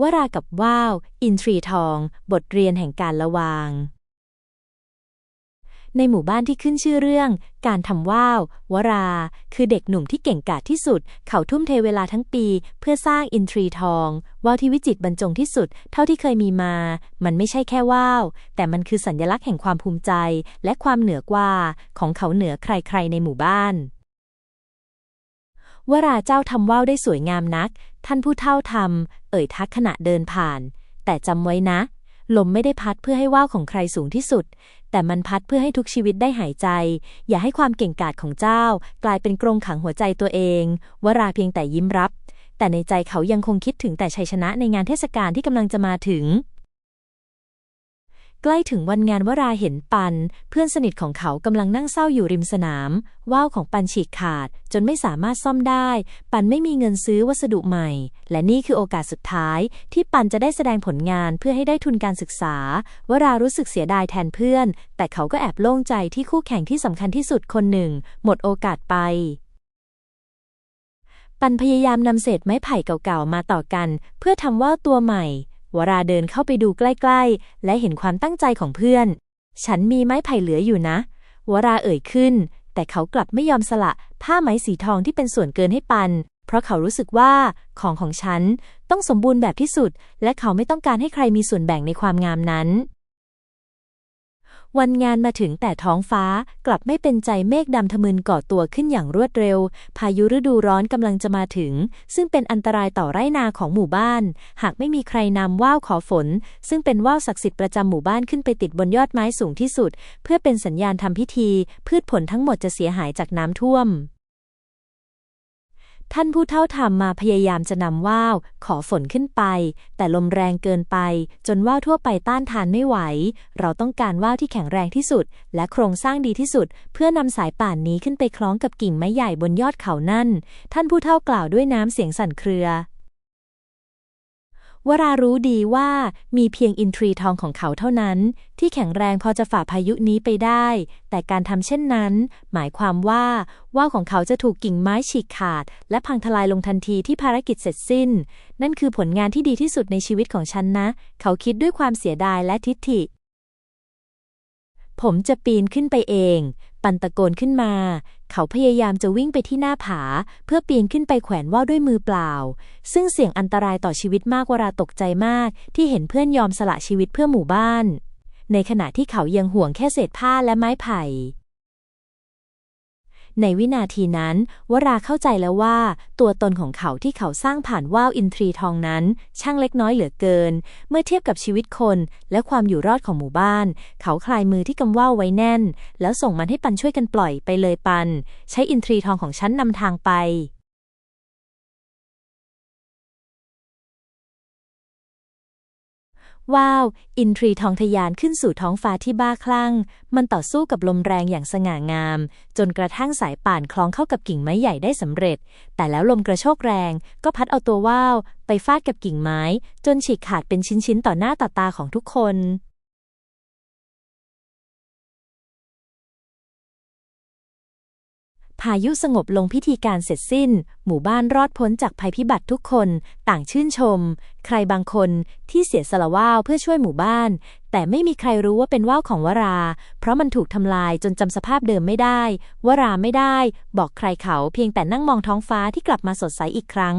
วรากับว่าว อินทรีทอง บทเรียนแห่งการละวาง ในหมู่บ้านที่ขึ้นชื่อเรื่อง การทำว่าว วรา คือเด็กหนุ่มที่เก่งกาจที่สุด เขาทุ่มเทเวลาทั้งปี เพื่อสร้างอินทรีทอง ว่าวที่วิจิตรบรรจงที่สุด เท่าที่เคยมีมา มันไม่ใช่แค่ว่าว แต่มันคือสัญลักษณ์แห่งความภูมิใจ และความเหนือกว่าของเขาเหนือใครๆในหมู่บ้าน วราเจ้าทำว่าวได้สวยงามนัก ท่านผู้เท่าทำเอ่ยทักขณะเดินผ่าน แต่จำไว้นะ ลมไม่ได้พัดเพื่อให้ว่าวของใครสูงที่สุด แต่มันพัดเพื่อให้ทุกชีวิตได้หายใจ อย่าให้ความเก่งกาจของเจ้า กลายเป็นกรงขังหัวใจตัวเอง วราเพียงแต่ยิ้มรับ แต่ในใจเขายังคงคิดถึงแต่ชัยชนะในงานเทศกาลที่กำลังจะมาถึง ใกล้ถึงวันงานวราเห็นปัน เพื่อนสนิทของเขากำลังนั่งเศร้าอยู่ริมสนาม ว่าวของปันฉีกขาด จนไม่สามารถซ่อมได้ ปันไม่มีเงินซื้อวัสดุใหม่ และนี่คือโอกาสสุดท้าย ที่ปันจะได้แสดงผลงานเพื่อให้ได้ทุนการศึกษา วรารู้สึกเสียดายแทนเพื่อน แต่เขาก็แอบโล่งใจที่คู่แข่งที่สำคัญที่สุดคนหนึ่ง หมดโอกาสไปปันพยายามนำเศษไม้ไผ่เก่าๆ มาต่อกัน เพื่อทำว่าวตัวใหม่ วราเดินเข้าไปดูใกล้ๆ และเห็นความตั้งใจของเพื่อน ฉันมีไม้ไผ่เหลืออยู่นะ วราเอ่ยขึ้น แต่เขากลับไม่ยอมสละผ้าไหมสีทองที่เป็นส่วนเกินให้ปัน เพราะเขารู้สึกว่าของของฉันต้องสมบูรณ์แบบที่สุด และเขาไม่ต้องการให้ใครมีส่วนแบ่งในความงามนั้น วันงานมาถึงแต่ท้องฟ้ากลับไม่เป็นใจเมฆดำทะมึนก่อตัวขึ้นอย่างรวดเร็ว พายุฤดูร้อนกำลังจะมาถึง ซึ่งเป็นอันตรายต่อไร่นาของหมู่บ้าน หากไม่มีใครนำว่าวขอฝน ซึ่งเป็นว่าวศักดิ์สิทธิ์ประจำหมู่บ้านขึ้นไปติดบนยอดไม้สูงที่สุด เพื่อเป็นสัญญาณทำพิธี พืชผลทั้งหมดจะเสียหายจากน้ำท่วม ท่านผู้เท่าทำมาพยายามจะนำว่าวขอฝนขึ้นไป แต่ลมแรงเกินไป จนว่าวทั่วไปต้านทานไม่ไหว เราต้องการว่าวที่แข็งแรงที่สุด และโครงสร้างดีที่สุด เพื่อนำสายป่านนี้ขึ้นไปคล้องกับกิ่งไม้ใหญ่บนยอดเขานั่น ท่านผู้เท่ากล่าวด้วยน้ำเสียงสั่นเครือ วรารู้ดีว่ามีเพียงอินทรีทองของเขาเท่านั้น ที่แข็งแรงพอจะฝ่าพายุนี้ไปได้ แต่การทำเช่นนั้น หมายความว่าว่าวของเขาจะถูกกิ่งไม้ฉีกขาด และพังทลายลงทันทีที่ภารกิจเสร็จสิ้น นั่นคือผลงานที่ดีที่สุดในชีวิตของฉันนะ เขาคิดด้วยความเสียดายและทิฐิผมจะปีนขึ้นไปเอง ปันตะโกนขึ้นมา เขาพยายามจะวิ่งไปที่หน้าผา เพื่อปีนขึ้นไปแขวนว่าวด้วยมือเปล่า ซึ่งเสี่ยงอันตรายต่อชีวิตมากวราตกใจมาก ที่เห็นเพื่อนยอมสละชีวิตเพื่อหมู่บ้าน ในขณะที่เขายังห่วงแค่เศษผ้าและไม้ไผ่ ในวินาทีนั้น วราเข้าใจแล้วว่า ตัวตนของเขาที่เขาสร้างผ่านว่าวอินทรีทองนั้น ช่างเล็กน้อยเหลือเกิน เมื่อเทียบกับชีวิตคนและความอยู่รอดของหมู่บ้าน เขาคลายมือที่กำว่าวไว้แน่น แล้วส่งมันให้ปันช่วยกันปล่อยไปเลยปัน ใช้อินทรีทองของฉันนำทางไป ว้าว อินทรีทองทะยานขึ้นสู่ท้องฟ้าที่บ้าคลั่ง มันต่อสู้กับลมแรงอย่างสง่างาม จนกระทั่งสายป่านคล้องเข้ากับกิ่งไม้ใหญ่ได้สำเร็จ แต่แล้วลมกระโชกแรงก็พัดเอาตัวว่าว ไปฟาดกับกิ่งไม้ จนฉีกขาดเป็นชิ้นๆ ต่อหน้าต่อตาของทุกคน พายุสงบลงพิธีการเสร็จสิ้น หมู่บ้านรอดพ้นจากภัยพิบัติทุกคนต่างชื่นชม ใครบางคนที่เสียสละว่าวเพื่อช่วยหมู่บ้าน แต่ไม่มีใครรู้ว่าเป็นว่าวของวรา เพราะมันถูกทำลายจนจำสภาพเดิมไม่ได้ วราไม่ได้ บอกใครเขาเพียงแต่นั่งมองท้องฟ้าที่กลับมาสดใสอีกครั้ง